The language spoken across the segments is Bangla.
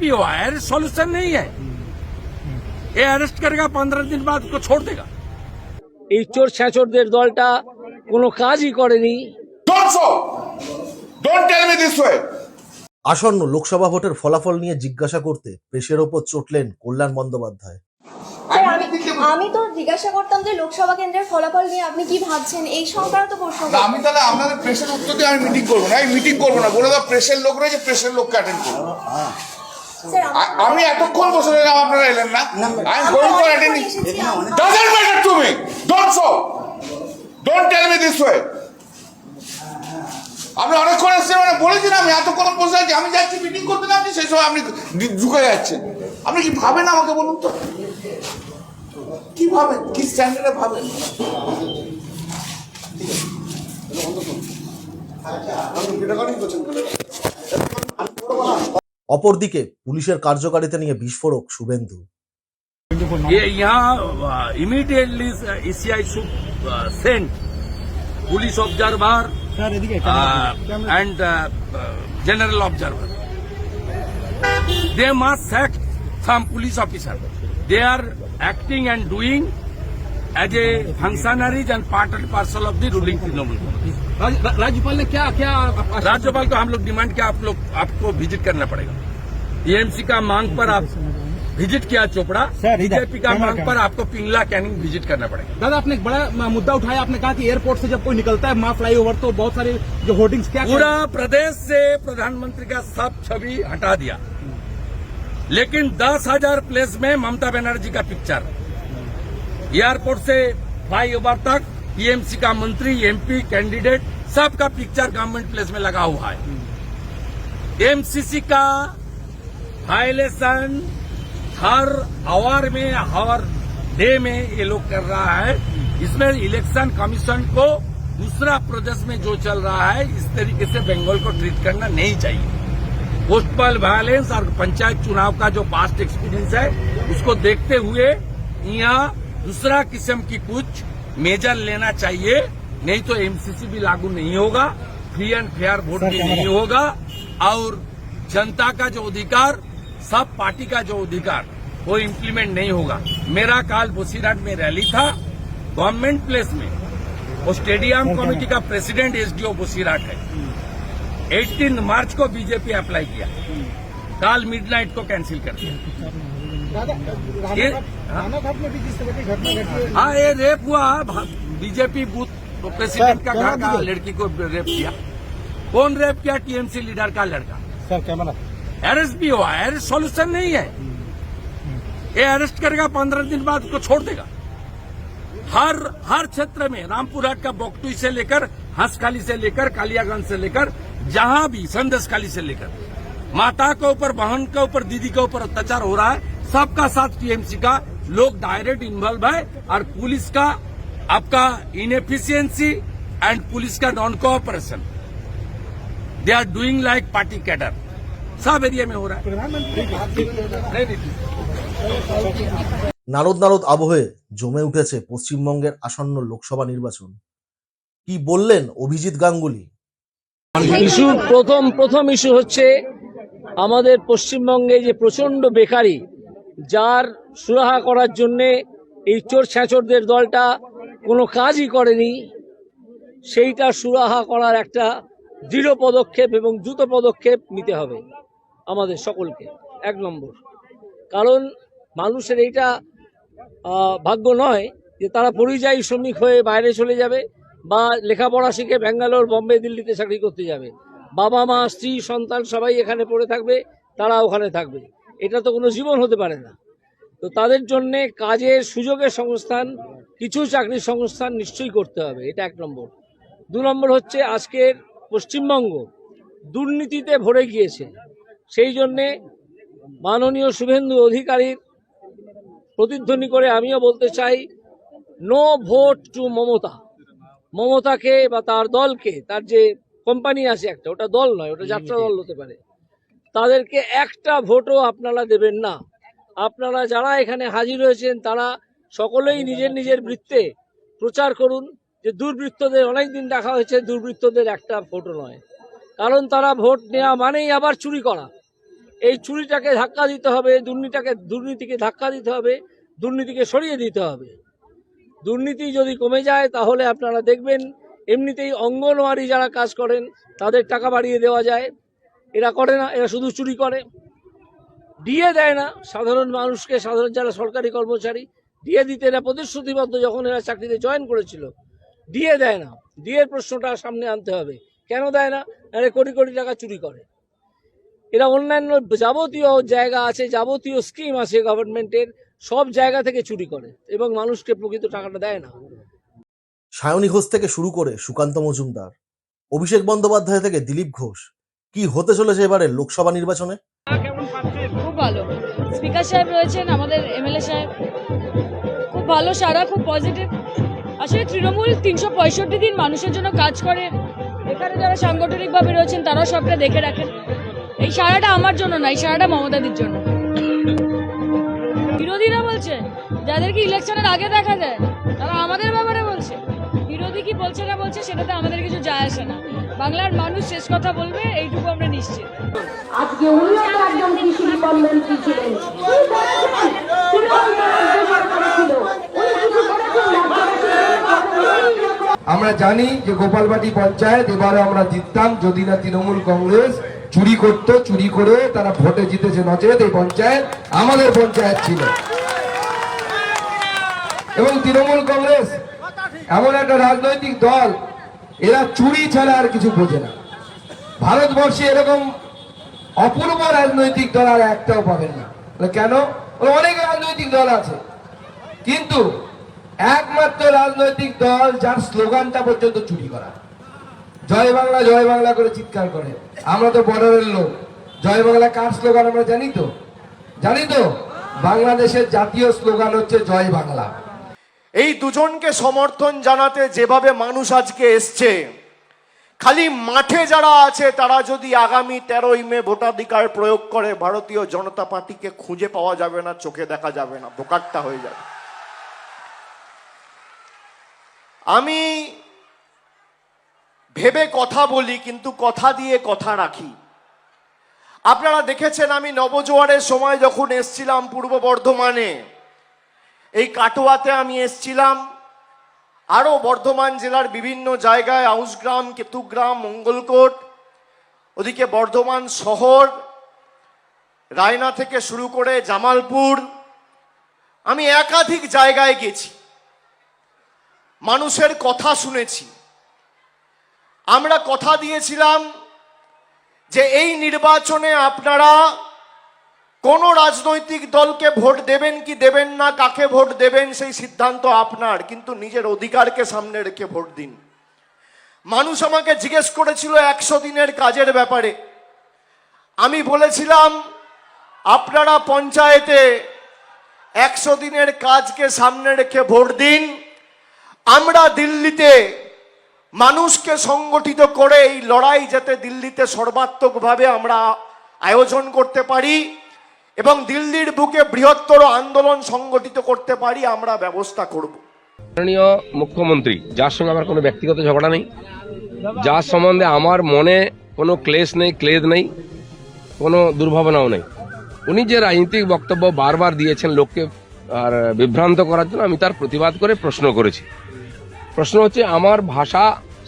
भी हुआ है अरेस्ट सॉल्यूशन नहीं है ये अरेस्ट करेगा पंद्रह दिन बाद उसको छोड़ देगा এই চোর ছ্যাঁচোরদের দলটা কোনো কাজই করেনি Don't so. Don't tell me this way. আসন্ন লোকসভা ভোটের ফলাফল নিয়ে জিজ্ঞাসা করতে প্রেসের ওপর চটলেন কল্যাণ বন্দ্যোপাধ্যায় স্যার, আমি আমি তো জিজ্ঞাসা করতাম যে লোকসভা কেন্দ্রের ফলাফল নিয়ে আপনি কি ভাবছেন এই সংক্রান্ত প্রশ্ন না, আমি তাহলে আপনাদের প্রেসের উত্তর দিয়ে আমি মিটিং করবো না আমি মিটিং করবো না বলে দাও প্রেসের লোক রয়েছে প্রেসের লোককে অ্যাটেন্ড করবো স্যার আ- আমি এতক্ষণ বসে রইলাম আপনারা এলেন না? আমরা গোয়িং ফর অনেকক্ষণ অ্যাটেন্ডিং এসেছি, doesn't matter to me don't so don't tell me this way আপনি অনেকক্ষণ এসেছেন মানে বলেছেন আমি এতক্ষণ বসে আছি। আমি যাচ্ছি মিটিং করতে যাচ্ছি সেই সময় আপনি ঢুকে যাচ্ছেন। আপনি কি ভাবেন আমাকে বলুন তো? কি ভাবেন? কি স্ট্যান্ডার্ডে ভাবেন? অপরদিকে পুলিশের কার্যকারিতা নিয়ে বিস্ফোরক Suvendu immediately ECI should send police observer and general observer they must sack some police officer. They are acting and doing as a functionaries and part and parcel of the ruling Trinamool Congress. राज्यपाल ने क्या क्या राज्यपाल को हम लोग डिमांड किया आप लोग आपको विज़िट करना पड़ेगा। टीएमसी का मांग पर आप विज़िट किया चोपड़ा बीजेपी का मांग पर आपको पिंगला कैनिंग विज़िट करना पड़ेगा। दादा आपने एक बड़ा मुद्दा उठाया आपने कहा कि एयरपोर्ट से जब कोई निकलता है माँ फ्लाई ओवर तो बहुत सारे जो होर्डिंग्स क्या पूरा प्रदेश से प्रधानमंत्री का सब छवि हटा दिया। लेकिन दस हज़ार प्लेस में ममता बनर्जी का पिक्चर। एयरपोर्ट से फ्लाई ओवर तक टीएमसी का मंत्री एमपी कैंडिडेट सबका पिक्चर गवर्नमेंट प्लेस में लगा हुआ है। एमसीसी का वायलेशन हर आवर में, हर डे में ये लोग कर रहा है। इसमें इलेक्शन कमीशन को दूसरा प्रदेश में जो चल रहा है, इस तरीके से बंगाल को ट्रीट करना नहीं चाहिए। पोस्टल वायलेंस और पंचायत चुनाव का जो पास्ट एक्सपीरियंस है, उसको देखते हुए यहाँ दूसरा किस्म की कुछ मेजर लेना चाहिए नहीं तो एमसीसी भी लागू नहीं होगा फ्री एंड फेयर वोट भी नहीं होगा और जनता का जो अधिकार सब पार्टी का जो अधिकार वो इम्प्लीमेंट नहीं होगा। मेरा काल बोसीराट में रैली था गवर्नमेंट प्लेस में। वो स्टेडियम कमेटी का प्रेसिडेंट एसडीओ बोसीराट है। 18 मार्च को बीजेपी अप्लाई किया। काल मिडनाइट को कैंसिल कर दिया। हाँ? हाँ। ये रेप हुआ। बीजेपी बूथ प्रेसिडेंट का घर का लड़की को रेप किया। कौन रेप किया? टीएमसी लीडर का लड़का। Sir camera. अरेस्ट भी हुआ। अरेस्ट सॉल्यूशन नहीं है। ये अरेस्ट करेगा पंद्रह दिन बाद उसको छोड़ देगा। हर हर क्षेत्र में रामपुर हाट का बोकटुई से लेकर हंसखाली से लेकर कालियागंज से लेकर जहाँ भी संदेशखाली से लेकर माता के ऊपर बहन के ऊपर दीदी के ऊपर अत्याचार हो रहा है सबका साथ टीएमसी का लोग डायरेक्ट इन्वॉल्व है और पुलिस का आपका इनएफिशिएंसी एंड पुलिस का non cooperation they are doing like party cadre सब एरिया में हो रहा है नहीं, नहीं, নারদ নারদ আবহে জমে উঠেছে পশ্চিমবঙ্গের আসন্ন লোকসভা নির্বাচন কি বললেন অভিজিৎ গাঙ্গুলি ইস্যু প্রথম প্রথম ইস্যু হচ্ছে আমাদের পশ্চিমবঙ্গে যে প্রচণ্ড বেকারি যার সুরাহা করার জন্যে এই চোর ছ্যাঁচোরদের দলটা কোনো কাজই করেনি, সেইটা সুরাহা করার একটা দৃঢ় পদক্ষেপ এবং দ্রুত পদক্ষেপ নিতে হবে আমাদের সকলকে। এক নম্বর। কারণ মানুষের এইটা ভাগ্য নয় যে তারা পরিযায়ী শ্রমিক হয়ে বাইরে চলে যাবে বা লেখাপড়া শিখে ব্যাঙ্গালোর, বম্বে, দিল্লিতে চাকরি করতে যাবে। বাবা মা স্ত্রী, সন্তান সবাই এখানে পড়ে থাকবে তারা ওখানে থাকবে। এটা তো কোনো জীবন হতে পারে না। তো তাদের জন্য কাজের সুযোগের সংস্থান, কিছু চাকরির সংস্থান নিশ্চয়ই করতে হবে, এটা এক নম্বর। দু নম্বর হচ্ছে আজকের পশ্চিমবঙ্গ দুর্নীতিতে ভরে গিয়েছে। সেই জন্যে মাননীয় শুভেন্দু অধিকারীর প্রতিধ্বনি করে আমিও বলতে চাই নো ভোট টু মমতা। মমতাকে বা তার দলকে, তার যে কোম্পানি আছে একটা, ওটা দল নয়, ওটা যাত্রা দল হতে পারে। তাদেরকে একটা ভোটও আপনারা দেবেন না। আপনারা যারা এখানে হাজির হয়েছেন, তারা সকলেই নিজের নিজের বৃত্তে প্রচার করুন যে দুর্বৃত্তদের, অনেকদিন দেখা হয়েছে দুর্বৃত্তদের একটা ভোটও নয়। কারণ তারা ভোট নেওয়া মানেই আবার চুরি করা। এই চুরিটাকে ধাক্কা দিতে হবে, দুর্নীতিটাকে, দুর্নীতিকে ধাক্কা দিতে হবে, দুর্নীতিকে সরিয়ে দিতে হবে। দুর্নীতি যদি কমে যায়, তাহলে আপনারা দেখবেন এমনিতেই অঙ্গনওয়াড়ি যারা কাজ করেন, তাদের টাকা বাড়িয়ে দেওয়া যায়। এরা করে না, এরা শুধু চুরি করে। দিয়ে দেয় না, সাধারণ মানুষকে, সাধারণ যারা সরকারি কর্মচারী, দিয়ে দিতে এরা প্রতিশ্রুতিবদ্ধ যখন এরা চাকরিতে জয়েন করেছিল, দিয়ে দেয় না। দিয়ে প্রশ্নটা সামনে আনতে হবে, কেন দেয় না? এরা কোটি কোটি টাকা চুরি করে। এরা অন্যান্য যাবতীয় জায়গা আছে, যাবতীয় স্কিম আছে গভর্নমেন্টের সব জায়গা থেকে চুরি করে এবং মানুষকে প্রকৃত টাকাটা দেয় না। সায়নী ঘোষ থেকে শুরু করে সুকান্ত মজুমদার, অভিষেক বন্দ্যোপাধ্যায় থেকে দিলীপ ঘোষ কি হতে চলেছে এবারে লোকসভা নির্বাচনে? খুব ভালো। স্পিকার সাহেব রয়েছেন, আমাদের এমএলএ সাহেব। খুব ভালো সারা, খুব পজিটিভ আসলে তৃণমূল তিনশো পঁয়ষট্টি দিন মানুষের জন্য কাজ করে। এখানে যারা সাংগঠনিকভাবে রয়েছেন, তারাও সবটা দেখে রাখেন। এই সারাটা আমার জন্য না, এই সারাটা মমতাদির জন্য। বিরোধীরা বলছে, যাদেরকে ইলেকশনের আগে দেখা যায়, তারা আমাদের ব্যাপারে বলছে। বিরোধী কি বলছে না বলছে, সেটাতে আমাদের কিছু যায় আসে না। বাংলার মানুষ শেষ কথা বলবে এইটুকু আমরা নিশ্চিত আজকে উনিও একজন কৃষি ডিপার্টমেন্টে ছিলেন? আমরা জানি যে গোপালবাটি পঞ্চায়েত এবারে আমরা জিততাম যদি না তৃণমূল কংগ্রেস চুরি করত চুরি করে তারা ভোটে জিতেছে নচেত এই পঞ্চায়েত আমাদের পঞ্চায়েত ছিল এবং তৃণমূল কংগ্রেস এমন একটা রাজনৈতিক দল এরা চুরি ছাড়া আর কিছু বোঝে না। ভারতবর্ষে এরকম অপূর্ব রাজনৈতিক দল আর একটাও পাবেন না। কেন? অনেক রাজনৈতিক দল আছে। কিন্তু একমাত্র রাজনৈতিক দল যার স্লোগানটা পর্যন্ত চুরি করা। জয় বাংলা জয় বাংলা করে চিৎকার করে। আমরা তো বর্ডারের লোক। জয় বাংলা কার স্লোগান আমরা জানি তো? জানি তো? বাংলাদেশের জাতীয় স্লোগান হচ্ছে জয় বাংলা। এই দুজনকে সমর্থন জানাতে যেভাবে মানুষ আজকে এসছে, খালি মাঠে যারা আছে, তারা যদি আগামী তেরোই মে ভোটাধিকার প্রয়োগ করে, ভারতীয় জনতা পার্টিকে খুঁজে পাওয়া যাবে না, চোখে দেখা যাবে না, বোকাট্টা হয়ে যাবে। আমি ভেবে কথা বলি, কিন্তু কথা দিয়ে কথা রাখি। আপনারা দেখেছেন আমি নবজোয়ারের সময় যখন এসছিলাম পূর্ব বর্ধমানে এই কাটোয়াতে আমি এসছিলাম। আরও বর্ধমান জেলার বিভিন্ন জায়গায়, আউসগ্রাম, কেতুগ্রাম, মঙ্গলকোট, ওদিকে বর্ধমান শহর, রায়না থেকে শুরু করে জামালপুর। আমি একাধিক জায়গায় গেছি। মানুষের কথা শুনেছি। আমরা কথা দিয়েছিলাম যে এই নির্বাচনে আপনারা কোন রাজনৈতিক দলকে ভোট দেবেন কি দেবেন না, কাকে ভোট দেবেন সেই সিদ্ধান্ত আপনার, কিন্তু নিজের অধিকারকে সামনে রেখে ভোট দিন। মানুষ আমাকে জিজ্ঞেস করেছিল একশো দিনের কাজের ব্যাপারে। আমি বলেছিলাম, আপনারা পঞ্চায়েতে একশো দিনের কাজকে সামনে রেখে ভোট দিন। আমরা দিল্লিতে মানুষকে সংগঠিত করে এই লড়াই যাতে দিল্লিতে সর্বাত্মকভাবে আমরা আয়োজন করতে পারি। এবং দিল্লির বুকে বৃহত্তর আন্দোলন সংগঠিত করতে পারি, আমরা ব্যবস্থা করব। মাননীয় মুখ্যমন্ত্রী, যার সঙ্গে আমার কোনো ব্যক্তিগত ঝগড়া নেই, যার সম্বন্ধে আমার মনে কোনো ক্লেশ নেই, ক্লেদ নেই, কোনো দুর্ভাবনাও নেই। উনি যে রাজনৈতিক বক্তব্য বারবার দিয়েছেন লোককে আর বিভ্রান্ত করার জন্য, আমি তার প্রতিবাদ করে প্রশ্ন করেছি। প্রশ্ন হচ্ছে, আমার ভাষা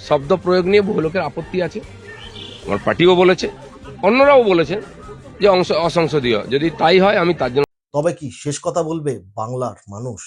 শব্দ প্রয়োগ নিয়ে বহু লোকের আপত্তি আছে, আমার পার্টিও বলেছে, অন্যরাও বলেছেন যে অংশ অসংসদীয়। যদি তাই হয়, আমি তার জন্য তবে কি শেষ কথা বলবে বাংলার মানুষ?